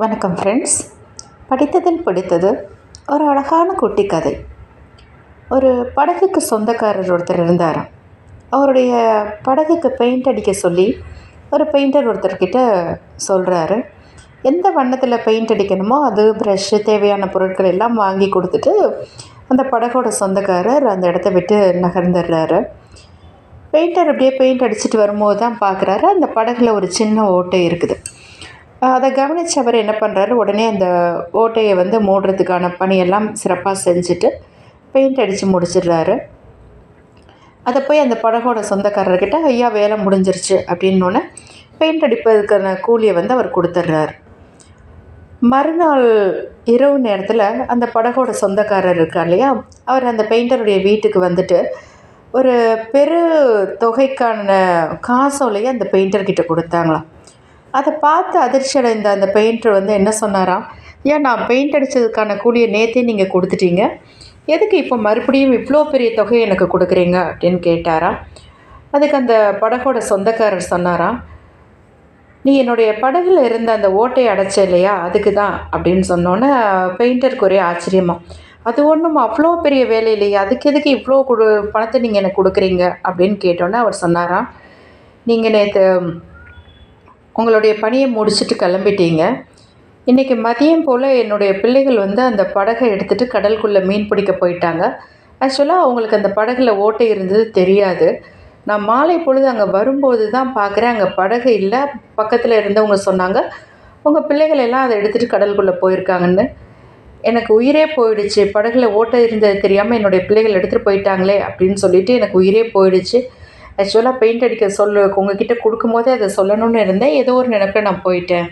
வணக்கம் ஃப்ரெண்ட்ஸ் படித்ததில் பிடித்தது ஒரு அழகான குட்டி கதை. ஒரு படகுக்கு சொந்தக்காரர் ஒருத்தர் இருந்தாராம். அவருடைய படகுக்கு பெயிண்ட் அடிக்க சொல்லி ஒரு பெயிண்டர் ஒருத்தர்கிட்ட சொல்கிறாரு எந்த வண்ணத்தில் பெயிண்ட் அடிக்கணுமோ அது ப்ரஷ்ஷு தேவையான பொருட்கள் எல்லாம் வாங்கி கொடுத்துட்டு அந்த படகோட சொந்தக்காரர் அந்த இடத்த விட்டு நகர்ந்துடுறாரு. பெயிண்டர் அப்படியே பெயிண்ட் அடிச்சுட்டு வரும்போது தான் பார்க்குறாரு அந்த படகுல ஒரு சின்ன ஓட்டை இருக்குது. அதை கவனித்து அவர் என்ன பண்ணுறாரு உடனே அந்த ஓட்டையை வந்து மூடுறதுக்கான பணியெல்லாம் சிறப்பாக செஞ்சுட்டு பெயிண்ட் அடித்து முடிச்சிடுறாரு. அதை போய் அந்த படகோட சொந்தக்காரர்கிட்ட ஐயா வேலை முடிஞ்சிருச்சு அப்படின்னோடனே பெயிண்ட் அடிப்பதற்கான கூலியை வந்து அவர் கொடுத்துட்றாரு. மறுநாள் இரவு நேரத்தில் அந்த படகோட சொந்தக்காரர் இருக்கார் இல்லையா? அவர் அந்த பெயிண்டருடைய வீட்டுக்கு வந்துட்டு ஒரு பெரு தொகைக்கான காசோலையை அந்த பெயிண்டர்கிட்ட கொடுத்தாங்களாம். அதை பார்த்து அதிர்ச்சி அடைந்த அந்த பெயிண்டர் வந்து என்ன சொன்னாராம் ஏன் நான் பெயிண்ட் அடித்ததுக்கான கூலியை நேற்றே நீங்கள் கொடுத்துட்டீங்க? எதுக்கு இப்போ மறுபடியும் இவ்வளோ பெரிய தொகையை எனக்கு கொடுக்குறீங்க? அப்படின்னு கேட்டாராம் அதுக்கு அந்த படகோட சொந்தக்காரர் சொன்னாராம் நீ என்னுடைய படகுல இருந்த அந்த ஓட்டையை அடைச்ச இல்லையா? அதுக்கு தான் அப்படின்னு சொன்னோன்னே பெயிண்டருக்கு ஒரே ஆச்சரியமா அது ஒன்றும் அவ்வளோ பெரிய வேலை இல்லையா அதுக்கு எதுக்கு இவ்வளோ கொடு பணத்தை நீங்கள் எனக்கு கொடுக்குறீங்க? அப்படின்னு கேட்டோன்னே அவர் சொன்னாராம் நீங்கள் நேற்று உங்களுடைய பணியை முடிச்சுட்டு கிளம்பிட்டீங்க. இன்றைக்கி மதியம் போல் என்னுடைய பிள்ளைகள் வந்து அந்த படகை எடுத்துகிட்டு கடலுக்குள்ளே மீன் பிடிக்க போயிட்டாங்க. ஆக்சுவலாக அவங்களுக்கு அந்த படகுல ஓட்டை இருந்தது தெரியாது. நான் மாலை பொழுது அங்கே வரும்போது தான் பார்க்குறேன் அங்கே படகு இல்லை. பக்கத்தில் இருந்தவங்க சொன்னாங்க உங்கள் பிள்ளைகள் எல்லாம் அதை எடுத்துகிட்டு கடலுக்குள்ளே போயிருக்காங்கன்னு. எனக்கு உயிரே போயிடுச்சு. படகுல ஓட்டை இருந்தது தெரியாமல் என்னுடைய பிள்ளைகள் எடுத்துகிட்டு போயிட்டாங்களே அப்படின்னு சொல்லிட்டு எனக்கு உயிரே போயிடுச்சு. ஆக்சுவலாக பெயிண்ட் அடிக்க சொல்லு உங்ககிட்ட கொடுக்கும்போதே அதை சொல்லணும்னு இருந்தேன். ஏதோ ஒரு நினைப்பில் நான் போயிட்டேன்.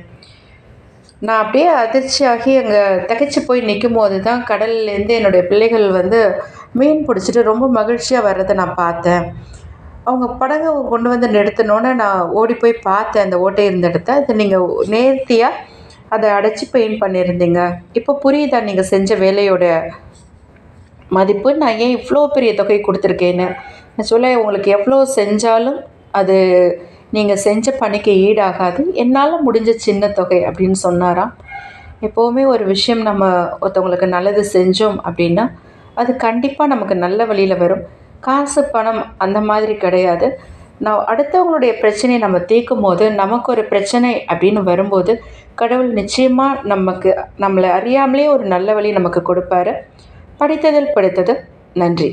நான் அப்படியே அதிர்ச்சியாகி அங்கே திகைச்சு போய் நிற்கும் போது தான் கடல்லேருந்து என்னுடைய பிள்ளைகள் வந்து மீன் பிடிச்சிட்டு ரொம்ப மகிழ்ச்சியாக வர்றதை நான் பார்த்தேன். அவங்க படகை கொண்டு வந்து நிறுத்தினோன்னே நான் ஓடி போய் பார்த்தேன். அந்த ஓட்டை இருந்த இடத்த அதை நீங்கள் நேர்த்தியாக அதை அடைச்சி பெயிண்ட் பண்ணியிருந்தீங்க. இப்போ புரியுதா நீங்கள் செஞ்ச வேலையோட மதிப்பு? நான் ஏன் இவ்வளோ பெரிய தொகை கொடுத்துருக்கேன்னு? சொல்ல உங்களுக்கு எவ்வளோ செஞ்சாலும் அது நீங்கள் செஞ்ச பணிக்கு ஈடாகாது. என்னால் முடிஞ்ச சின்ன தொகை அப்படின்னு சொன்னாராம். எப்போவுமே ஒரு விஷயம் நம்ம ஒருத்தவங்களுக்கு நல்லது செஞ்சோம் அப்படின்னா அது கண்டிப்பாக நமக்கு நல்ல வழியில் வரும். காசு பணம் அந்த மாதிரி கிடையாது. நான் அடுத்தவங்களுடைய பிரச்சனையை நம்ம தீர்க்கும் போது நமக்கு ஒரு பிரச்சனை அப்படின்னு வரும்போது கடவுள் நிச்சயமாக நமக்கு நம்மளை அறியாமலே ஒரு நல்ல வழி நமக்கு கொடுப்பாரு. படித்ததில் படித்தது நன்றி.